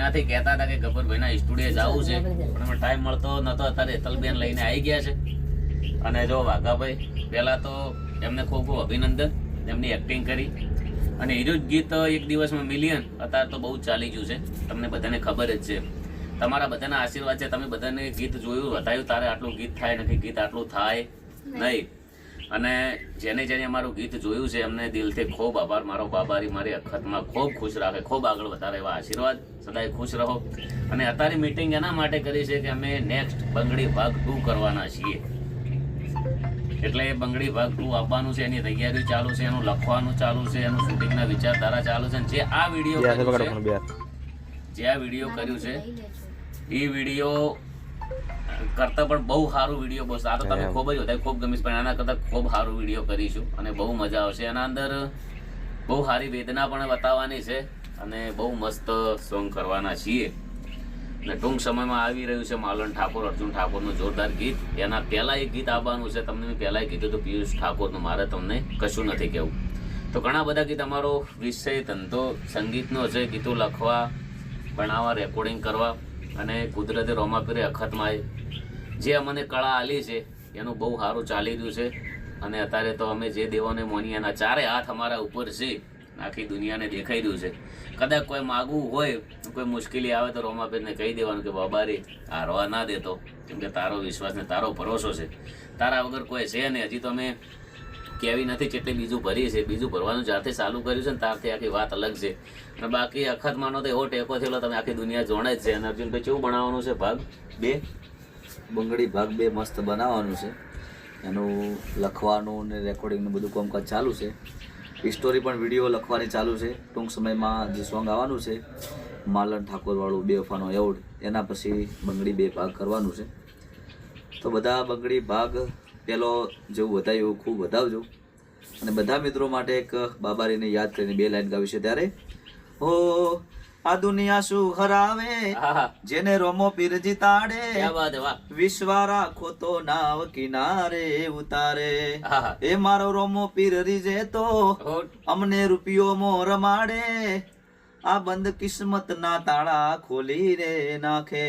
મહિનાથી કહેતા હતા કે ગબ્બરભાઈના સ્ટુડિયો જવું છે. પણ અમે ટાઈમ મળતો નતો. અત્યારે હેતલબેન લઈને આવી ગયા છે. અને જો વાઘાભાઈ પહેલાં તો એમને ખૂબ ખૂબ અભિનંદન. એમની એક્ટિંગ કરી. અને હીરો ગીત એક દિવસમાં મિલિયન અત્યારે તો બહુ જ ચાલી ગયું છે. તમને બધાને ખબર જ છે. તમારા બધાના આશીર્વાદ છે. તમે બધાને ગીત જોયું બતાવ્યું તારે આટલું ગીત થાય નથી ગીત આટલું થાય. નહીં. અને જેને જેને અમારું ગીત જોયું છે એમને દિલથી ખૂબ આભાર. મારો બાબારી મારી અખતમાં ખૂબ ખુશ રાખે ખૂબ આગળ વધારે એવા આશીર્વાદ. સદાય ખુશ રહો. અને અત્યારે મીટિંગ એના માટે કરી છે કે અમે નેક્સ્ટ બંગડી ભાગ ટુ કરવાના છીએ. એટલે એ બંગડી ભાગ ટુ આપવાનું છે એની તૈયારી ચાલુ છે એનું લખવાનું ચાલુ છે એનું શૂટિંગના વિચારધારા ચાલુ છે. જે આ વીડિયો કર્યું છે જે આ વીડિયો કર્યું છે એ વીડિયો કરતા પણ બહુ સારું વીડિયો બસ. આ તો તમે ખૂબ જ વધારે ખૂબ ગમીશ પણ આના કરતાં ખૂબ સારું વીડિયો કરીશું અને બહુ મજા આવશે. એના અંદર બહુ સારી વેદના પણ બતાવવાની છે અને બહુ મસ્ત સોંગ કરવાના છીએ. અને ટૂંક સમયમાં આવી રહ્યું છે માલન ઠાકોર અર્જુન ઠાકોરનું જોરદાર ગીત. એના પહેલાં એક ગીત આવવાનું છે તમને મેં પહેલાં કીધું હતું પિયુષ ઠાકોરનું મારે તમને કશું નથી કહેવું. તો ઘણા બધા ગીત અમારો વિષય ધંધો સંગીતનો છે ગીતો લખવા ભણાવવા રેકોર્ડિંગ કરવા. અને કુદરતે રોમાપીરે અખતમાં જે અમને કળા આલી છે, એનું બહુ સારું ચાલી રહ્યું છે. અને અત્યારે તો અમે જે દેવોને માનીએ એના ચારે હાથ અમારા ઉપર છે, આખી દુનિયાને દેખાઈ રહ્યું છે. કદાચ કોઈ માગવું હોય, કોઈ મુશ્કેલી આવે તો રોમાબેનને કહી દેવાનું કે બાબારી આ રવા ના દેતો. કેમ કે તારો વિશ્વાસ ને તારો ભરોસો છે. તારા વગર કોઈ છે ને હજી તો અમે કેવી નથી જેટલી બીજું ભરીએ છે, બીજું ભરવાનું જ્યારથી ચાલુ કર્યું છે ને ત્યારથી આખી વાત અલગ છે. અને બાકી અખત માનો તો એવો ટેકો થયેલો તમે આખી દુનિયા જોણે જ છે. અને અર્જુનભાઈ કેવું બનાવવાનું છે, ભાગ બે? બંગડી ભાગ બે મસ્ત બનાવવાનું છે. એનું લખવાનું ને રેકોર્ડિંગનું બધું કામકાજ ચાલુ છે. સ્ટોરી પણ વીડિયો લખવાની ચાલુ છે. ટૂંક સમયમાં જે સોંગ આવવાનું છે, માલન ઠાકોરવાળું બે વફાનો એવોર્ડ, એના પછી બંગડી બે ભાગ કરવાનું છે. તો બધા બંગડી ભાગ પેલો જેવું વધાય એવું ખૂબ વધાવજો. અને બધા મિત્રો માટે એક બાબારીને યાદ કરીને બે લાઈન ગાવી છે ત્યારે ઓ આ દુનિયા શું હરાવે? જેને રોમો પીર જીતાડે વિશ્વારા વાત હે, વાહ. વિશ્વા રાખો તો નાવ કિનારે ઉતારે. એ મારો રોમો પીર રીજે તો અમને રૂપિયો મો રમાડે આ બંધ કિસ્મત ના તાળા ખોલી રે નાખે.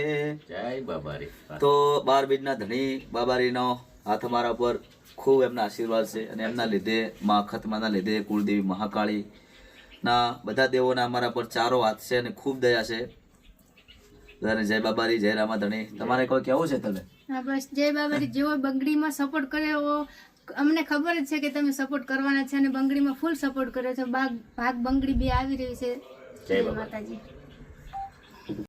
જય બાબારી. તો બાર બીજના ધણી બાબારીનો હાથ અમારા પર ખૂબ એમના આશીર્વાદ છે અને એમના લીધે મા ખતમાના લીધે કુળદેવી મહાકાળી ના બધા દેવોના અમારા પર ચારો હાથ છે અને ખૂબ દયા છે. બધાને જય બાબારી જય રામાધણી. તમારે કોઈ કેવું છે તમે હા બસ. જય બાબારી. જેવો બંગડીમાં સપોર્ટ કર્યો અમને ખબર જ છે કે તમે સપોર્ટ કરવાના છે અને બંગડીમાં ફૂલ સપોર્ટ કર્યો છે. ભાગ ભાગ બંગડી બે આવી રહી છે. જય માતાજી.